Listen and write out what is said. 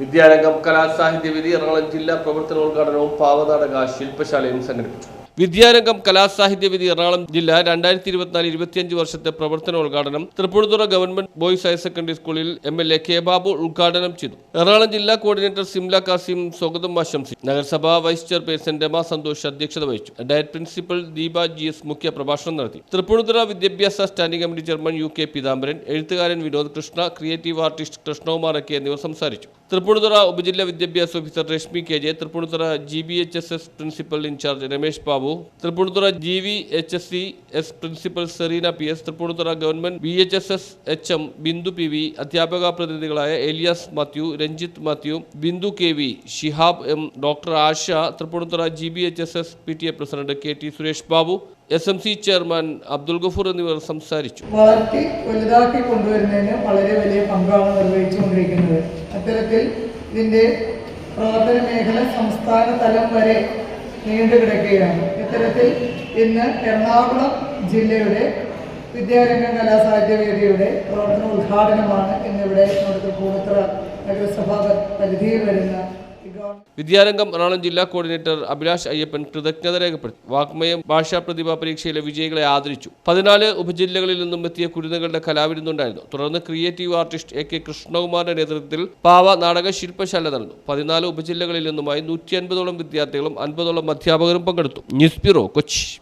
Vidyarangam Kalasahithyavedi Ernakulam ജില്ലാ പ്രവർത്തനോദ്ഘാടനവും പാവനാടക ശില്പശാലയും സംഘടിപ്പിച്ചു. വിദ്യാരംഗം കലാസാഹിത്യവേദി എറണാകുളം ജില്ല രണ്ടായിരത്തി ഇരുപത്തിനാല് ഇരുപത്തിയഞ്ച് വർഷത്തെ പ്രവർത്തനോദ്ഘാടനം Tripunithura government boys higher secondary സ്കൂളിൽ M L A K Babu ഉദ്ഘാടനം ചെയ്തു. എറണാകുളം ജില്ലാ കോർഡിനേറ്റർ സിംല കാസിം സ്വാഗതം ആശംസി നഗരസഭാ വൈസ് ചെയർപേഴ്സൺ രമ സന്തോഷ് അധ്യക്ഷത വഹിച്ചു. DIET principal Deepa G S മുഖ്യ പ്രഭാഷണം നടത്തി. തൃപ്പൂണിത്തുറ വിദ്യാഭ്യാസ standing committee chairman U K Peethambaran എഴുത്തുകാരൻ Vinod Krishna creative artist Krishnakumar K എന്നിവർ സംസാരിച്ചു. തൃപ്പൂണിത്തുറ ഉപജില്ലാ വിദ്യാഭ്യാസ officer Reshmi K J Tripunithura G B H S S principal in charge Ramesh Babu Tripunithura G V H S C S principal Sereena P S Tripunithura government B H S S H M Bindu P V അധ്യാപക പ്രതിനിധികളായ Elias Mathew Ranjith Mathew Bindu K V Shihab M doctor Asha Tripunithura G B H S S P T A president K T Suresh Babu S M C chairman Abdul Gafoor എന്നിവർ സംസാരിച്ചു. വളർത്തി വലുതാക്കി കൊണ്ടുവരുന്നതിന് വളരെ വലിയ പങ്കാണ് നിർവഹിച്ചുകൊണ്ടിരിക്കുന്നത്. അത്തരത്തിൽ ഇതിന്റെ പ്രവർത്തന മേഖല സംസ്ഥാന തലം വരെ നീണ്ടു കിടക്കുകയാണ്. ഇത്തരത്തിൽ ഇന്ന് എറണാകുളം ജില്ലയുടെ വിദ്യാരംഗം കലാസാഹിത്യവേദിയുടെ പ്രവർത്തന ഉദ്ഘാടനമാണ് ഇന്നിവിടെ നമ്മുടെ കൂടത്തറ നഗരസഭാ പരിധിയിൽ വരുന്ന വിദ്യാരംഗം എറണാകുളം ജില്ലാ കോർഡിനേറ്റർ അഭിലാഷ് അയ്യപ്പൻ കൃതജ്ഞത രേഖപ്പെടുത്തി. വാഗ്മയം ഭാഷാ പ്രതിഭാ പരീക്ഷയിലെ വിജയികളെ ആദരിച്ചു. പതിനാല് ഉപജില്ലകളിൽ നിന്നും എത്തിയ കുരുന്നുകളുടെ കലാവിരുന്നുണ്ടായിരുന്നു. തുടർന്ന് ക്രിയേറ്റീവ് ആർട്ടിസ്റ്റ് എ കെ കൃഷ്ണകുമാറിന്റെ നേതൃത്വത്തിൽ പാവ നാടക ശില്പശാല നടന്നു. പതിനാല് ഉപജില്ലകളിൽ നിന്നുമായി നൂറ്റി അൻപതോളം വിദ്യാർത്ഥികളും അൻപതോളം അധ്യാപകരും പങ്കെടുത്തു. News bureau Kochi.